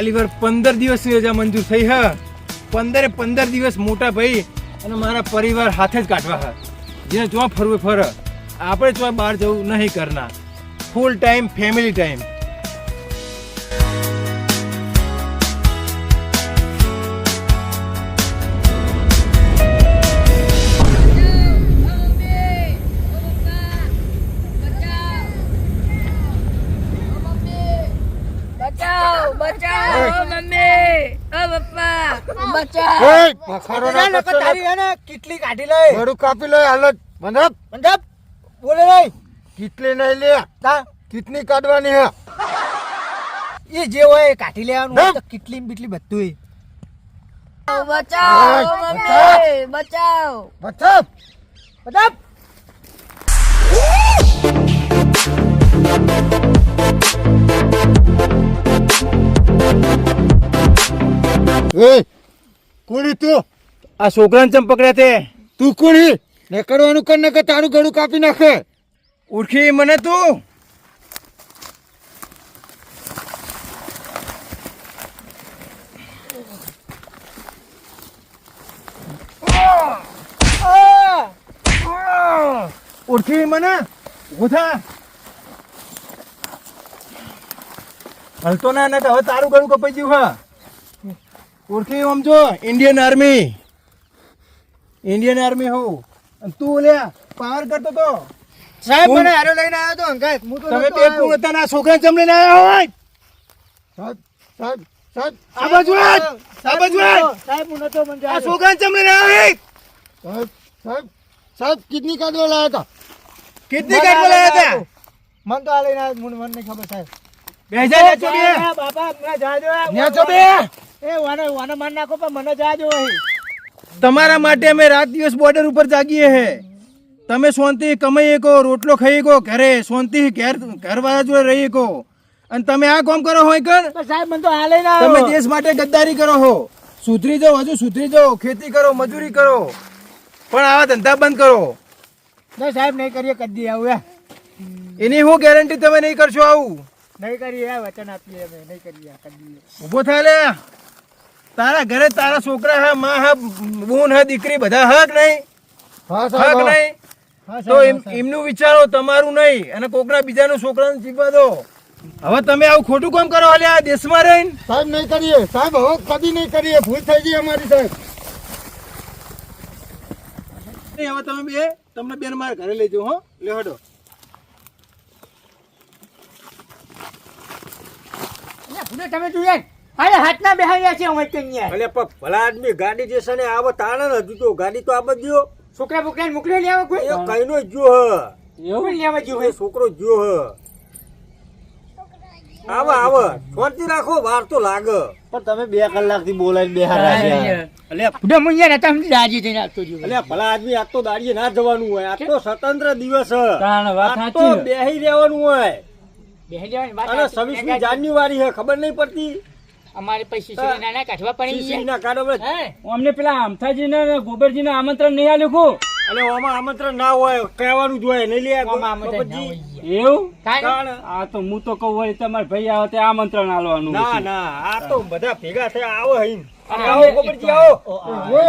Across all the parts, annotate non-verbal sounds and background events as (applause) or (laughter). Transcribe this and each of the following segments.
આલી પંદર દિવસની રજા મંજૂર થઈ હ. પંદરે પંદર દિવસ મોટા ભાઈ અને મારા પરિવાર હાથે જ કાઢવા હ. જેને જો ફરવું ફર. આપણે જો બહાર જવું નહીં કરના ફૂલ ટાઈમ ફેમિલી ટાઈમ ઓય, પખારો ના નકર. તારી હે ને કેટલી કાઢી લે ગળું કાપી લે હાલત મંડપ મંડપ બોલે નહીં. કેટલી નહીં લે. તા કેટલી કાઢવાની હે. એ જે હોય એ કાઢી લેવાનું હોય તો કેટલી બીટલી બધું બચાવ મમ્મી બચાવ. બચપ મંડપ એ કોણી તું? આ છોકરાને ચમ પકડ્યા તે? તું કોણી નીકળવાનું કર ને કે તારું ગળું કાપી નાખે. ઓળખી મને તું. ઓળખી મને. ઉધા હલતો ના તો હવે તારું ગળું કપાઈ ગયું હા. ઉઠી આમ જો ઇન્ડિયન આર્મી ઇન્ડિયન આર્મી હું અને તું લ્યા પાવર કરતો તો. સાહેબ મને હારો લઈને આવ્યો તો અંગાત હું તો તમે બે. પૂર્ણતાના છોકરા લઈને આવ્યા હોય? સાહેબ સાહેબ સાહેબ. આ બાજુ. આ બાજુ. સાહેબ હું નતો મને આ છોકરા જમ લઈને આવ્યા સાહેબ સાહેબ સાહેબ કેટલી કાઢવા લાયા હતા. કેટલી કાઢ લાયા હતા? મને તો આ લઈને આવ્યો મને નહીં ખબર સાહેબ. બે જા નેચો બે બાપા મને જા દો નેચો બે. એ વાને વાને માર નાખો પણ મને જા દો તમારા માટે અમે રાત દિવસ બોર્ડર ઉપર જાગીએ હે. તમે શાંતિ કમાઈએ કો રોટલો ખાઈ કો ઘરે શાંતિ ઘેર ઘરવાળા જોડે રહી કો. અને તમે આ કામ કરો હોય કણ? સાહેબ મને તો હાલે ના તમે દેશ માટે ગદ્દારી કરો હો. સુધરી જાઓ હજુ સુધરી જાઓ ખેતી કરો મજૂરી કરો. પણ આવા ધંધા બંધ કરો. નહીં સાહેબ નહીં કરીએ કદી આવું હે. એની હું ગેરંટી તમે નહીં કરશો આવું. નહીં કરીએ વચન આપીએ નહીં કરીએ કદી. ઊભો થાય લે. તારા ઘરે તારા છોકરા હા માં હા બૂન હા દીકરી બધા હક નહીં? હા હક હા. નહીં? હા તો એમ- એમનું વિચારો તમારું નહીં. અને કોકના બીજાનું છોકરાને જીવવા દો. હવે તમે આવું ખોટું કામ કરો હાલે આ દેશમાં રહીને? સાહેબ નહીં કરીએ. સાહેબ હવે કદી નહીં કરીએ. ભૂલ થઈ ગઈ અમારી સાહેબ. નહીં, હવે તમે બે તમને બેન મારા ઘરે લઈ જાઓ હો. લે હડો. તમે જોઈએ હાલે હાથના બેહાડ્યા છે અમે ત્યાં અલે ભલા આદમી ગાડી જશે ને આવો તાણે ને હજુ તો ગાડી તો આબ ગયો છોકરા બોકરા મોકલી લેવા કોઈ? એ કઈનો જો હ. એવું? લેવા જો છોકરો જો હ. આવો આવો. શાંતિ રાખો વાર તો લાગે. પણ તમે બે કલાકથી બોલાવી છે અલે ફુડે મુંયા નતા હમણાં રાજી થઈને આવતો જો અલે ભલા આદમી આજ તો દાડીએ ના જવાનું હોય. આ તો સ્વતંત્ર દિવસ હ. તાણ વાત આજ તો સાચી. બેહી રહેવાનું હોય. બેહી જવાની વાત અને સાચી. છવ્વીસમી જાન્યુઆરી હે ખબર નહીં પડતી? અમારે પછી શીશી નાના કાઢવા પડી ગયા ના કાઢો બસ. અમને પેલા આમથાજીને ને ગોબરજીને આમંત્રણ નહીં આલ્યું ખુ અને આમાં આમંત્રણ ના હોય કહેવાનું જોઈએ હોય નહીં લે. એવું? આ તો હું તો કહું હોય તમારા ભાઈ આવે તે આમંત્રણ આલવાનું ના ના આ તો બધા ભેગા થયા આવો હઈન. અને આવો ગોબરજી આવો. આવો.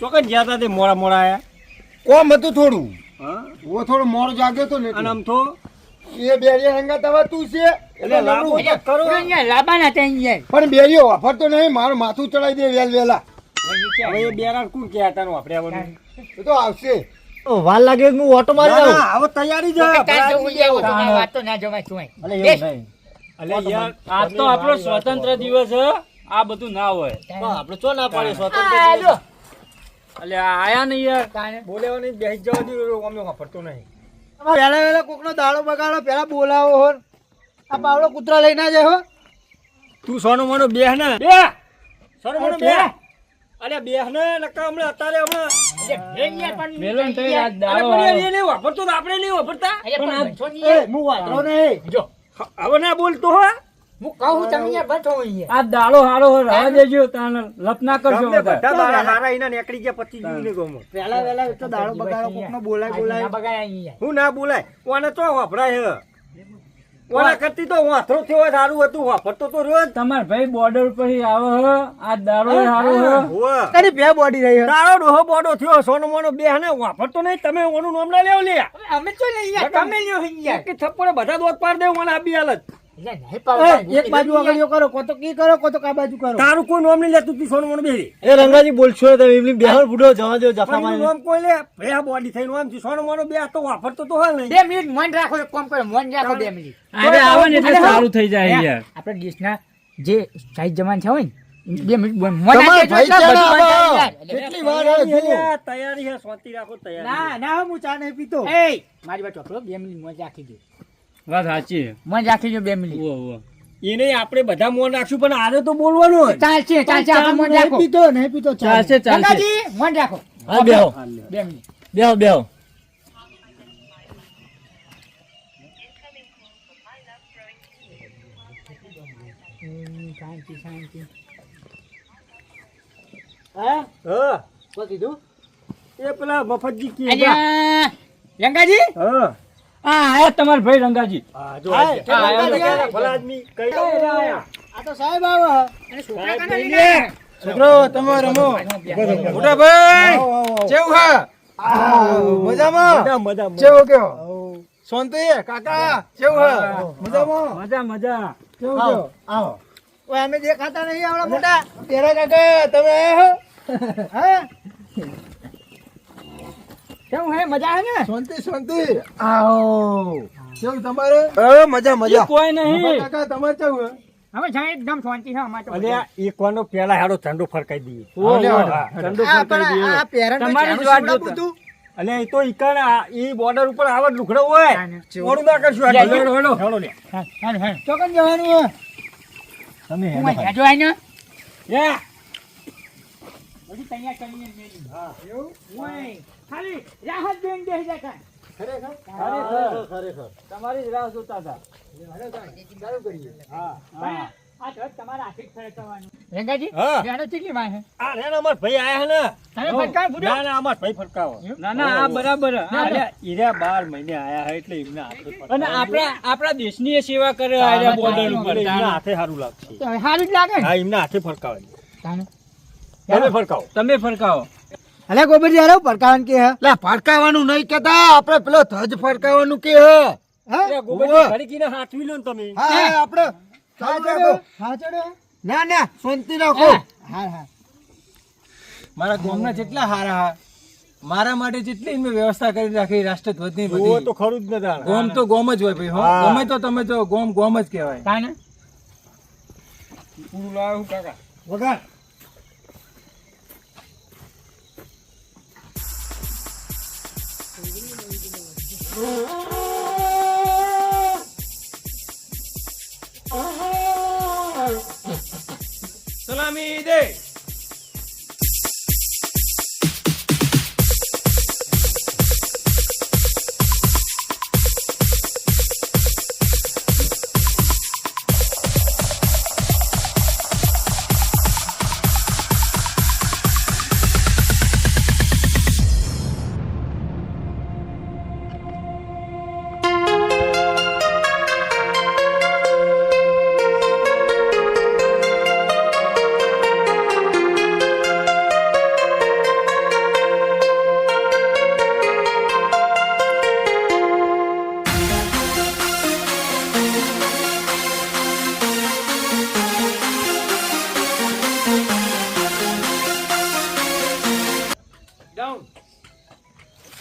ચોકન જ્યાં તા તે મોડા મોડા આયા. કોમ હતું થોડું. હા? ઓ થોડો મોડો જાગ્યો તો ને અને આમ તો? એ બેરિયા હંગાત હવે તું છે? પેલો. પણ બેરિયો વાપરતો નહીં મારું માથું ચડાવી દે વેલ વેલા. હવે બેરા કોણ કે હતા વાપરે તો આવશે. વાર લાગે હું ઓટો મારી જાઉં હવે તૈયારી જવું વાત તો ના જવાય અલે અલે યાર આજ તો આપણો સ્વતંત્ર દિવસ હ. આ બધું ના હોય. આપણે ચો ના પાડે સ્વતંત્ર દિવસ. એટલે આયા નહીં યાર. કાંઈ. બોલેવાની બેસી જવા દો અમે વાપરતો નહીં. વહેલા વહેલા કોકનો દાડો બગાડો પેલા બોલાવો હો આ પાવડો કૂતરા ના જાય હો. તું સોનું મોનું બેહ ને. બે. સોનું મોનું બે. અલે બેહ ને નકા હમણાં અત્યારે હમણાં આજ દાડો નહીં વાપરતો તો આપણે નહીં વાપરતા. પણ બનશો નહીં એ યાર. હું વાંધો નહીં. જો હવે ના બોલતો હો. હું કહું તમે યાર બઠો આ દાડો હારો રાહ દેજો તાણ લપ ના કરજો ગમે બધા. દાડા હારા એના નીકળી ગયા પતિ જીવ ને ગમો. વહેલા વહેલા એટલો દાડો બગાડો કોકનો બોલાય બોલાય. હું ના બોલાય કોને તો વાપરાય હે. ઓલા કરતી તો વાંથરો થયો સારું હતું વાપરતો તો રોજ. તમાર ભાઈ બોર્ડર ઉપર આવે હ. આ સારો હ તારી બે બોડી રહી હે. તારો ડોહો બોડો થયો સોનો મોનો બે ને વાપરતો નહીં તમે ઓનું નામ ના લેવ લે અમે તો લઈ ગયા? તમે લ્યો ગયા. થપ્પડે બધા દોત પાડ દે મને આપી હાલત. એક બાજુ આગળ કરો કો તો કી કરો કો તો કા બાજુ કરો. તારું કોઈ નામ નહીં લેતું તું સોનો મોનો બેરી એ રંગાજી બોલશો તમે એમની બેહર બુડો જવા દો પણ એનું નામ કોઈ લે? ભયા બોડી થઈને નામ છે સોનો મોનો બે તો વાપરતો તો હાલ નહીં. બે મિનિટ મન રાખો એક કામ કરો મન રાખો બે મિનિટ. અરે આવે ને એટલે સારું થઈ જાય યાર. આપણે દેશના જે સાહિત્ય જમાન છે હોય ને બે મિનિટ મન. કેટલી વાર તૈયારી હે, તૈયારી રાખો તૈયારી ના ના હું ચા નહીં પીતો. એ. મારી વાત ચોપડો બે મિનિટ મન રાખી દો. વાત સાચી મન રાખી જો બે મિનિટ. ઉવ્વ, ઉવ્વ. એને આપણે બધા મોન રાખશું પણ આને તો બોલવાનું. ચાલશે ચાલશે આપણે મન રાખો. પીતો નહીં પીતો ચાલશે. ચાલશે મન રાખો. હા બેહો. બે મિનિટ. બેહો બેહો. શાંતિ શાંતિ હા. હા કીધું? એ પેલા મફતજી કી રંગાજી હા. હા આયા તમાર ભાઈ રંગાજી. જો ભલા આદમી કઈ આ તો સાહેબ આવો. અને છોકરા કાના છોકરો તમે રમો. મોટા ભાઈ કેવું હા? મજામાં? મજા મજા મજા. કેવો શાંતિ કાકા કેવું હા? મજામાં? મજા મજા. કેવું કેવો? આવો. ઓય અમે દેખાતા નહીં આવડા મોટા. તેરા કાકા તમે આયા હો? (laughs) હા? કેવું હે? મજા હે ને? શાંતિ શાંતિ. આવો. કેવું તમારે? અ મજા મજા. કોઈ નહીં. કાકા તમારે કેવું હે? હવે જાય એકદમ શાંતિ છે અમારે આ એક વાનો પેલા હાડો ઠંડુ ફરકાઈ દઈએ. ઠંડો ફરકાઈ દઈએ. તમારી જ વાત જોતા. અલે એ તો ઈકણ ઈ બોર્ડર ઉપર આવા લુખડો હોય. ઓડું ના. કરશું હેડો, હેડો. હેડો લે. હા, હા, હા. ચોકન જવાનું હે? તમે હું હેડો. જો આઈને. યા. બધી તૈયાર કરીને મેલી. હા એવું? ઓય, ખાલી રાહત બેન બેસી જાય કાંઈ. ખરેખર? ખરેખર. તમારી જ રાહ જોતા હતા. ભાઈ, તમારા ફરકવાનું. રંગાજી આ અમાર ભાઈ આયા હે તમે ને ના ના અમાર ભાઈ ફરકાવો ના ના આ બરાબર. ઈરા અલ્યા, બાર મહિને આયા હે એટલે એમના. અને આપણા આપણા દેશની સેવા કરે આર્યા બોર્ડર ઉપર. હાથે સારું લાગશે. તો સારું જ લાગે હા એમના હાથે ફરકાવે તમે ફરકાવો તમે ફરકાવો અલે ગોબરજી હાલો પડકાવન કે હે? લે ફરકાવાનું નહીં કેતા આપણે પેલો ધજ ફરકાવાનું કે હે? હા? અરે ગોબરજી ઘડીકીને હાથવી લો ને તમે. હા આપણે હા ચાલુ રાખો. ચડ્યો હા ચડ્યો ના ના શાંતિ રાખો. હા હા મારા ગામના જેટલા હારા હા મારા માટે જેટલી મેં વ્યવસ્થા કરી રાખી રાષ્ટ્રધ્વજની બધી. તો ખરું જ નતા ગોમ તો ગોમ જ હોય ભાઈ હો. ગમે તો તમે તો ગોમ ગોમ જ કહેવાય. કાને પૂરું લાવું કાકા. વગાડ. (laughs) સલામી દે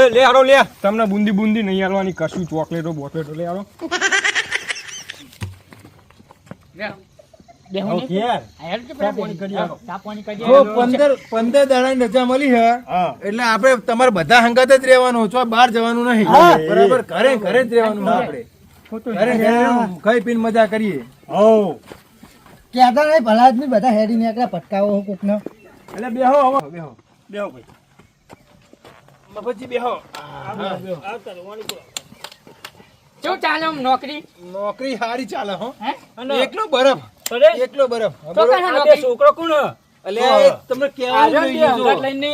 એ લે હારો લે. તમને બુંદી બુંદી નહીં આલવાની કશું ચોકલેટો બોકલેટો લે હારો ને. એટલે તમારે બધા હંગાત જ રહેવાનું છો બહાર જવાનું નહીં. બરાબર? ઘરે ઘરે જ રહેવાનું ઘરે ખાઈ પીને મજા કરીએ. હો કહેતા નહીં ભલા બધા હેડી નીકળ્યા પટકાવો કોકનો. એટલે બેહો બેહો. બેહો ભાઈ. મફતજી બેહો. કેવું ચાલે આમ નોકરી? નોકરી સારી ચાલે હો. હે? એકલો બરફ. એકલો બરફ. તો કાના આ બે નોકરી છોકરો કોણ? તમને કેવા લઈને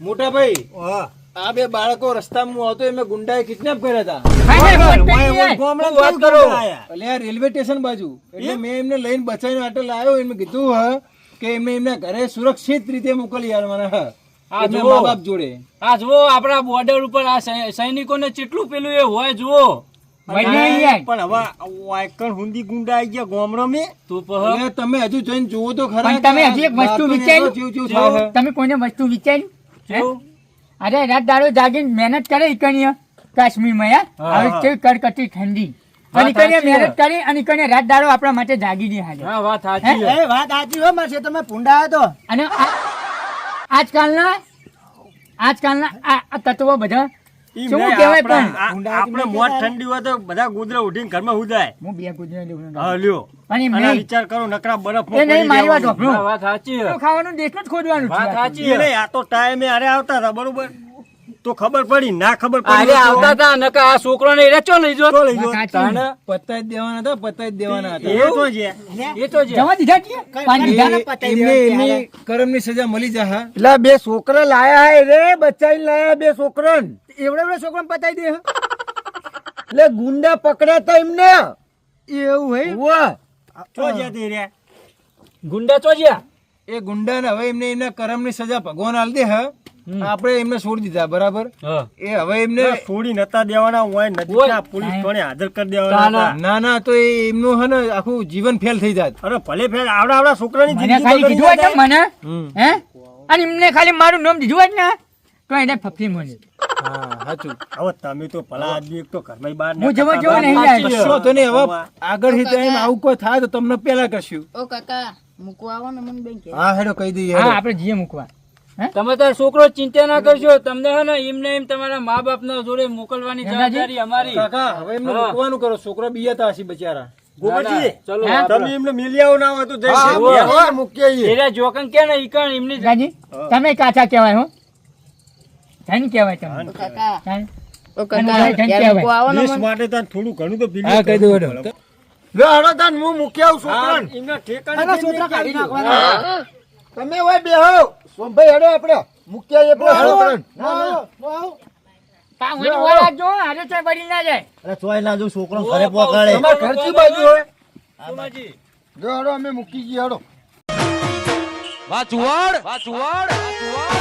મોટા ભાઈ હા. આ બે બાળકો રસ્તામાં આવતો એમે ગુંડાએ કિડનેપ કર્યા હતા. રેલવે સ્ટેશન બાજુ. એટલે મેં એમને લઈને બચાવીને આટલે લાવ્યો એમને કીધું હ કે એમને એમના ઘરે સુરક્ષિત રીતે મોકલી યાર મને હા, એમના જુઓ. મા બાપ જોડે. આ જુઓ આપણા બોર્ડર ઉપર આ સૈનિકોને કેટલું પેલું એ હોય જુઓ. પણ હવે વાયકણ હુંદી ગુંડા આવી ગયા ગોમરો મે. તું પહે. તમે હજુ જઈને જુઓ તો ખરા તમે આ હજી એક વસ્તુ છે. તમે કોઈને વસ્તુ વિચારી? અરે રાત દાડો જાગીને મહેનત કરે ઈકણીય કાશ્મીરમાં યાર. હા, હવે. કેવી કડકટી ઠંડી. મહેનત કરી અને ઈકણીએ રાત દાડો આપણા માટે જાગી દે હાજર વાત સાચી. વાત સાચી હો મારે તમે ભૂંડા હતો અને આ- આજકાલના આજકાલના આ તત્વો બધા શું કહેવાય પણ? આપણે મોત ઠંડી હોય તો બધા ગુદરા ઉઠીને ઘરમાં હુદાય હું બે ગુજરાત લેવું હા લ્યો. અને અને વિચાર કરો નકરા બરફ એ નહીં મારી વાત હા, વાપરો વાત સાચી. ખાવાનું દેશનું જ ખોદવાનું વાત સાચી. આ તો ટાઈમે અરે આવતા હતા બરોબર? તો ખબર પડી ના ખબર પડી આવતા હતા નકા આ છોકરો ને રેચો લઈ જો લઈ જો. તાને પતાઈ જ દેવાના હતા પતાઈ જ દેવાના હતા. એ તો છે. એ તો છે. જવા દીધા છીએ પાંચ દીધા એ- એમને એમની કરમની સજા મળી જા એટલે બે છોકરા લાયા હે રે બચાવી લાયા બે છોકરા એવડે એવડે છોકરા પતાઈ દે હે. એટલે ગુંડા પકડ્યા તા એમને. એવું હે? વાહ. તો જતી રે ગુંડા ચો જ્યાં? એ ગુંડાને હવે એમને એમના કરમની સજા ભગવાન આલ દે હ. આપણે એમને છોડી દીધા બરાબર? એ હવે એમને છોડી નતા દેવાના હોય નજીકના પોલીસ થોડે હાજર કરી દેવાના ના ના તો એ એમનું હે ને આખું જીવન ફેલ થઈ જાત. અરે ભલે ફેલ આવડા આવડા છોકરાની જિંદગી ખાલી કીધું હોય જાય. મને? હે? અને એમને ખાલી મારું નામ દીધું હોય ને? તો એને ફફી મળે. હવે તમે તો ભલા આદમી એક તો ઘરમાં બહાર હું જવા નીકળતા નહીં બહાર તો નહીં. હવે આગળથી તો એમ આવું કોઈ થાય તો તમને પેલા કરશું ઓ કાકા મૂકવા આવો ને મને બેન હા હેડો કહી દઈએ હા. આપણે જીએ મૂકવા. તમે તાર છોકરો ચિંતા ના કરશો. તમને હે ને એમને એમ તમારા મા બાપ જોડે મોકલવાની જવાબદારી અમારી. કાકા હવે એમને હા. કરો. છોકરો બીયાતા હશે બચારા. તમે ના ને કાચા હો. ધન ને થોડું ઘણું તો કહી દઉં હું મૂકી આવું ઠેકાણે છોકરા કાઢી નાખવાના. તમે હોય બેહો સોમભાઈ હેડો આપણે. મુખ્ય એ પેલા હેડો ના, ના, ના. પા ઓલી ઓર રાખજો, પડી ના જાય. અરે ચોય ના જો છોકરો ઘરે પકડે. તમારા ઘર બાજુ હોય. સોમાજી. જો હળો અમે મૂકી જઈએ હળો વાચુવાડ વાચુવાડ. વાચુવાડ.